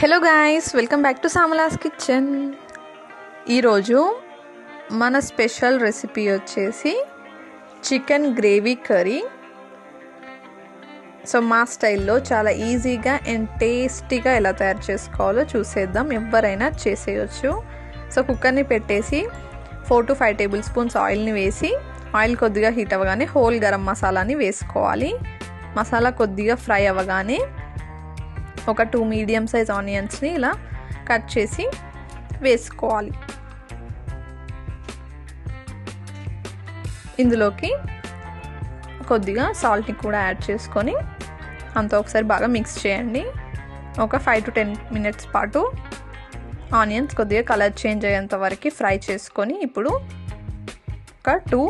Hello guys welcome back to Samala's kitchen ఈరోజు మన special recipe వచ్చేసి చికెన్ గ్రేవీ కర్రీ. సో మా స్టైల్లో చాలా ఈజీగా అండ్ టేస్టీగా ఎలా తయారు చేసుకోవాలో చూసేద్దాం. ఎవరైనా చేసేయచ్చు. సో కుక్కర్ని పెట్టేసి four to five tablespoons ఆయిల్ని వేసి ఆయిల్ కొద్దిగా హీట్ అవ్వగానే హోల్ గరం మసాలాని వేసుకోవాలి. మసాలా కొద్దిగా ఫ్రై అవ్వగానే ఒక టూ మీడియం సైజ్ ఆనియన్స్ని ఇలా కట్ చేసి వేసుకోవాలి. ఇందులోకి కొద్దిగా సాల్ట్ని కూడా యాడ్ చేసుకొని అంతా ఒకసారి బాగా మిక్స్ చేయండి. ఒక ఫైవ్ టు టెన్ మినిట్స్ పాటు ఆనియన్స్ కొద్దిగా కలర్ చేంజ్ అయ్యేంత వరకు ఫ్రై చేసుకొని ఇప్పుడు ఒక టూ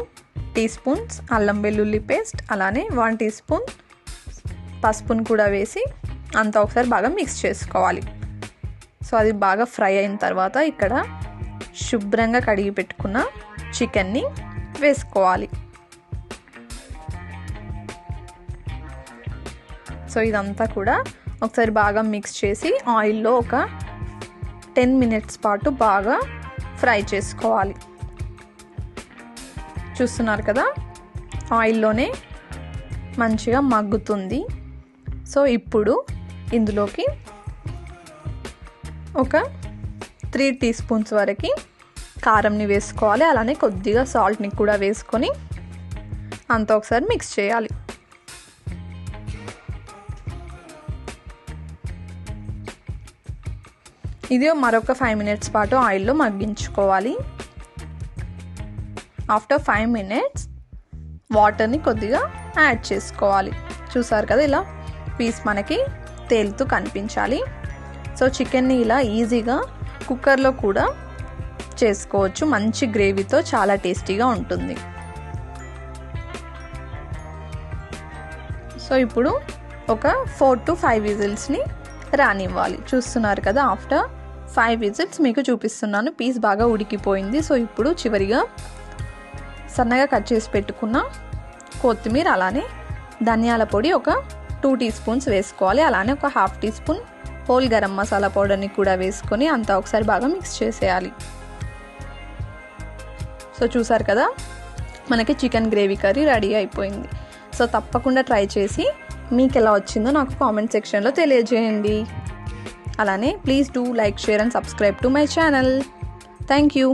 టీ స్పూన్స్ అల్లం వెల్లుల్లి పేస్ట్ అలానే వన్ టీ స్పూన్ పసుపును కూడా వేసి అంతా ఒకసారి బాగా మిక్స్ చేసుకోవాలి. సో అది బాగా ఫ్రై అయిన తర్వాత ఇక్కడ శుభ్రంగా కడిగి పెట్టుకున్న చికెన్ని వేసుకోవాలి. సో ఇదంతా కూడా ఒకసారి బాగా మిక్స్ చేసి ఆయిల్లో ఒక టెన్ మినిట్స్ పాటు బాగా ఫ్రై చేసుకోవాలి. చూస్తున్నారు కదా? ఆయిల్లోనే మంచిగా మగ్గుతుంది. సో ఇప్పుడు ఇందులోకి ఒక త్రీ టీ స్పూన్స్ వరకు కారంని వేసుకోవాలి. అలానే కొద్దిగా సాల్ట్ని కూడా వేసుకొని అంత ఒకసారి మిక్స్ చేయాలి. ఇది మరొక ఫైవ్ మినిట్స్ పాటు ఆయిల్లో మగ్గించుకోవాలి. ఆఫ్టర్ ఫైవ్ మినిట్స్ వాటర్ని కొద్దిగా యాడ్ చేసుకోవాలి. చూసారు కదా ఇలా పీస్ మనకి తేలుతూ కనిపించాలి. సో చికెన్ని ఇలా ఈజీగా కుక్కర్లో కూడా చేసుకోవచ్చు. మంచి గ్రేవీతో చాలా టేస్టీగా ఉంటుంది. సో ఇప్పుడు ఒక ఫోర్ టు ఫైవ్ విజిల్స్ని రానివ్వాలి. చూస్తున్నారు కదా ఆఫ్టర్ ఫైవ్ విజిల్స్ మీకు చూపిస్తున్నాను. పీస్ బాగా ఉడికిపోయింది. సో ఇప్పుడు చివరిగా సన్నగా కట్ చేసి పెట్టుకున్న కొత్తిమీర అలానే ధనియాల పొడి ఒక టూ టీ స్పూన్స్ వేసుకోవాలి. అలానే ఒక half teaspoon whole garam masala పౌడర్ని కూడా వేసుకొని అంతా ఒకసారి బాగా మిక్స్ చేసేయాలి. సో చూసారు కదా మనకి చికెన్ గ్రేవీ కర్రీ రెడీ అయిపోయింది. సో తప్పకుండా ట్రై చేసి మీకు ఎలా వచ్చిందో నాకు కామెంట్ సెక్షన్లో తెలియజేయండి. అలానే please do like share and subscribe to my channel. Thank you.